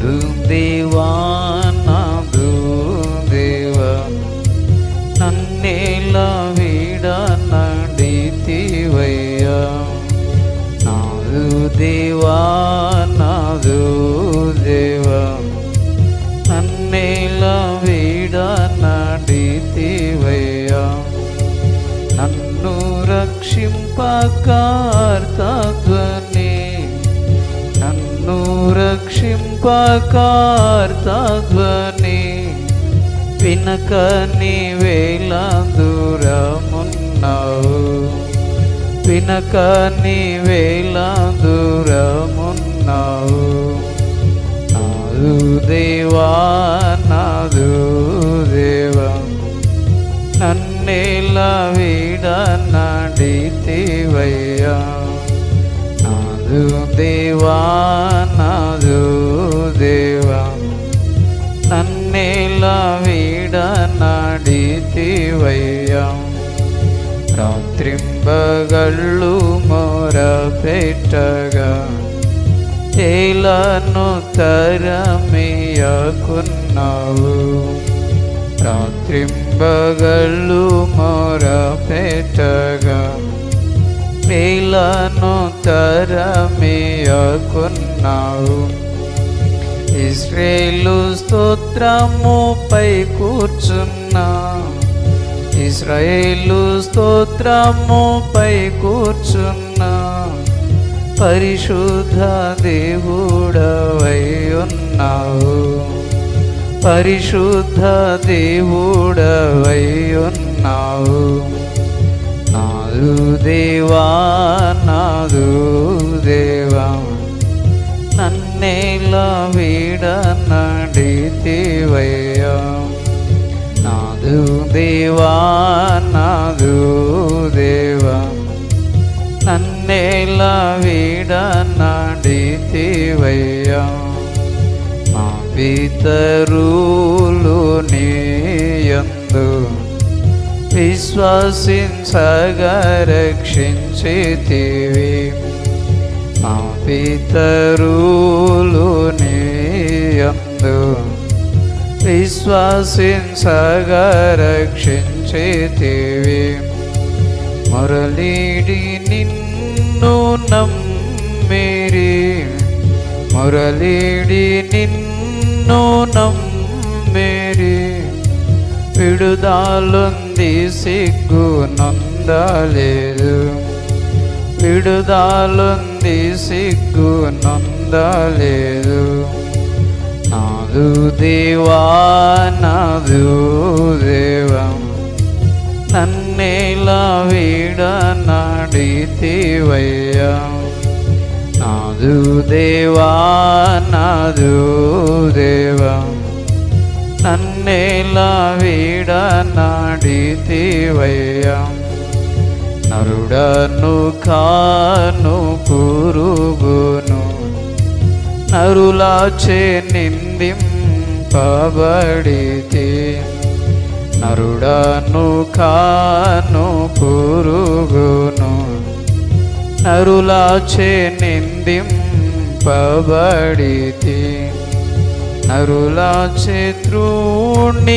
దేవా నాదు దేవా నన్నేలా వీడ నడితివయ్యా. నాదు దేవా నాదు దేవా నన్నేలా వీడ నడితివయ్యా. నన్ను రక్షింపకార్తధ్వని రక్షింపకార్తధ్వని వినక వేళ దూరమున్నావు వినక వేళ దూరమున్నావు నాదు దేవా నాదు నడితివయ్యా రాత్రింబగళ్ళు మొర పెట్టగా ఏలను తరమేయకున్నావు రాత్రింబగళ్ళు మొర పెట్టగా వేలను తరమేయకున్నావు ఇస్రేలు స్తోత్రముపై కూర్చున్న ఇస్రాయేలు స్తోత్రముపై కూర్చున్నా పరిశుద్ధ దేవుడవై ఉన్నావు పరిశుద్ధ దేవుడవై ఉన్నావు నాదు దేవా నాదు దేవా నన్నేలా వీడ నడితివయ్యా. దేవా నాదు దేవా నన్నేల వీడ నడితివయ్యా. మా పితరులు నీయందు విశ్వసించగా రక్షించితివి మా పితరులు నీయందు విశ్వసించగా రక్షించితివి మురళీడి నిన్ను నమ్మిరి. మురళీడి నిన్ను నమ్మిరి. విడుదాలుంది సిగ్గు నొందలేదు. విడుదాలుంది సిగ్గు నొందలేదు. నాదు దేవా నాదు దేవా నన్నేలా వీడ నడితివయ్యా నాదు దేవా నాదు దేవా నన్నేలా వీడ నాడితివయ్యా నరుడను కాను పురుగును నరులాచే నిందింపబడితే నరుడను కాను పురుగును నరులాచే నిందింపబడితే నరులాచే త్రూణికారము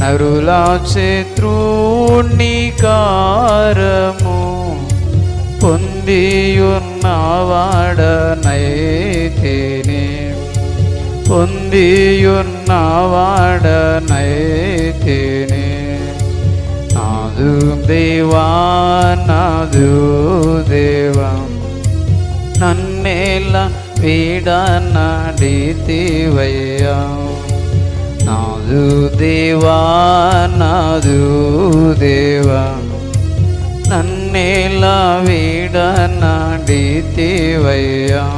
నరులాచే త్రూణికారము పొందియున్నవాడనైతే పొందియున్నవాడనైతేనే. నాదు దేవా నాదు దేవా. నన్నేలా వీడ నడితివయ్యా. నాదు దేవా నాదు దేవా. నన్నేలా వీడ నడితివయ్యా.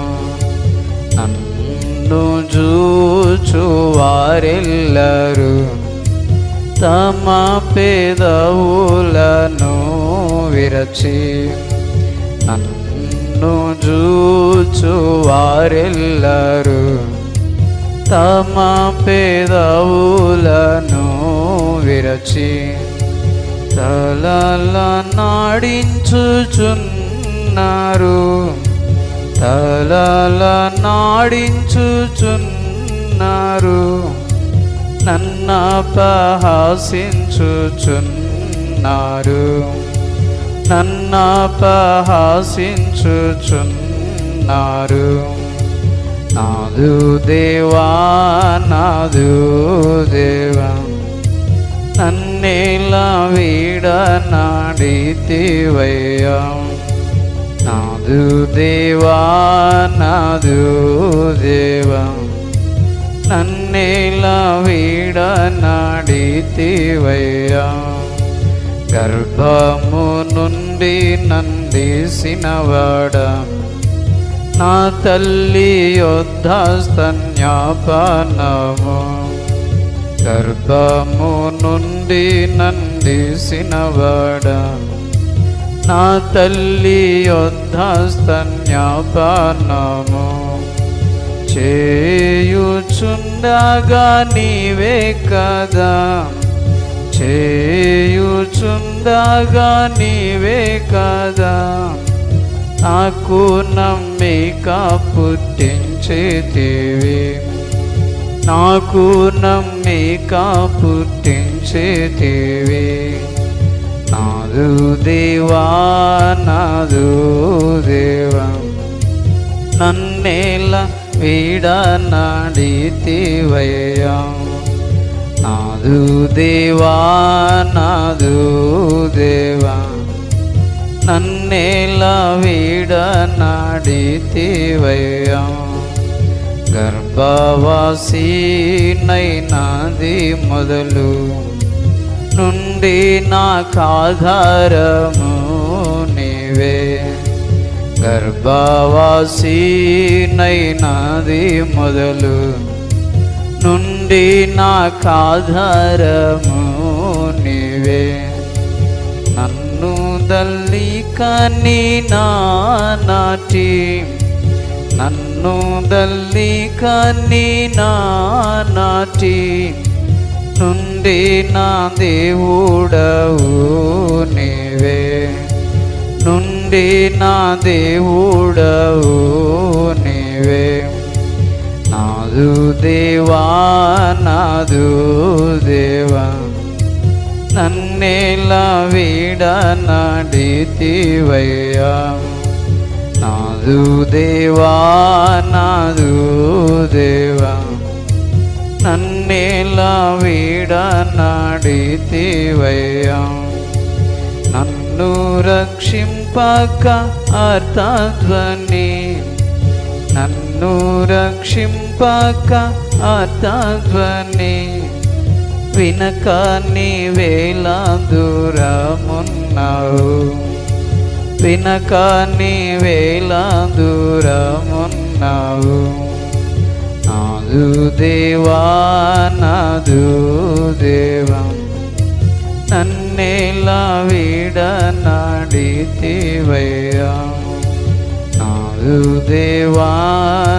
నన్ను చూచు వారెల్లరు తమ పేదవులను విరచి నన్ను చూచు వారెల్లరు తమ పేదవులను విరచి తలల నాడించుచున్నారు తలల నాడించుచున్నారు నన్నపహాసించుచున్నారు నన్నపహాసించుచున్నారు నాదు దేవా నాదు దేవా నన్నేలా వీడనాడితివయ్యా నాదు దేవా నాదు దేవా నన్నేలా వీడనాడితివయ్యా గర్భము నుండి నందిసినవాడా నా తల్లి యొద్ధ స్తన్యాపనము గర్భము నుండి నందిసినవాడా నా తల్లి యొద్ధ చేయుచుండగా నీవే కదా. చేయుచుండగా నీవే కదా. నాకు నమ్మిక పుట్టించేతివి నాకు నమ్మిక పుట్టించేతివి నాదు దేవా నాదు దేవా నన్నేల వీడనాడితివయ్యా నాదు దేవా నాదు దేవా నన్నేల వీడనాడితివయ్యా గర్భవాసి నైనాది మొదలు నుండి నుండి నాకాధారము నీవే. గర్భవాసీనైనది మొదలు నుండి నాకాధారము నీవే. నన్ను తల్లి కానీ నాటి నన్ను తల్లి కానీ నాటి నుండి నా దేవుడవు నీవే. నుండి నా దేవుడవు నీవే. నాదు దేవా నాదు దేవా. నన్నేలా వీడ నడితివయ్యా. నాదు దేవా నాదు దేవా. నన్నేలా వీడ వీడనాడితివయ్యా నన్ను రక్షింపక అర్థధ్వని నన్ను రక్షింపక అర్థధ్వని వినక నీ వేళ దూరమున్నావు వినక నీ వేళ దూరమున్నావు నాదు దేవా నాదు దేవా నన్నేలా వీడనాడితివయ్యా నాదు దేవా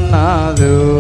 నాదు దేవా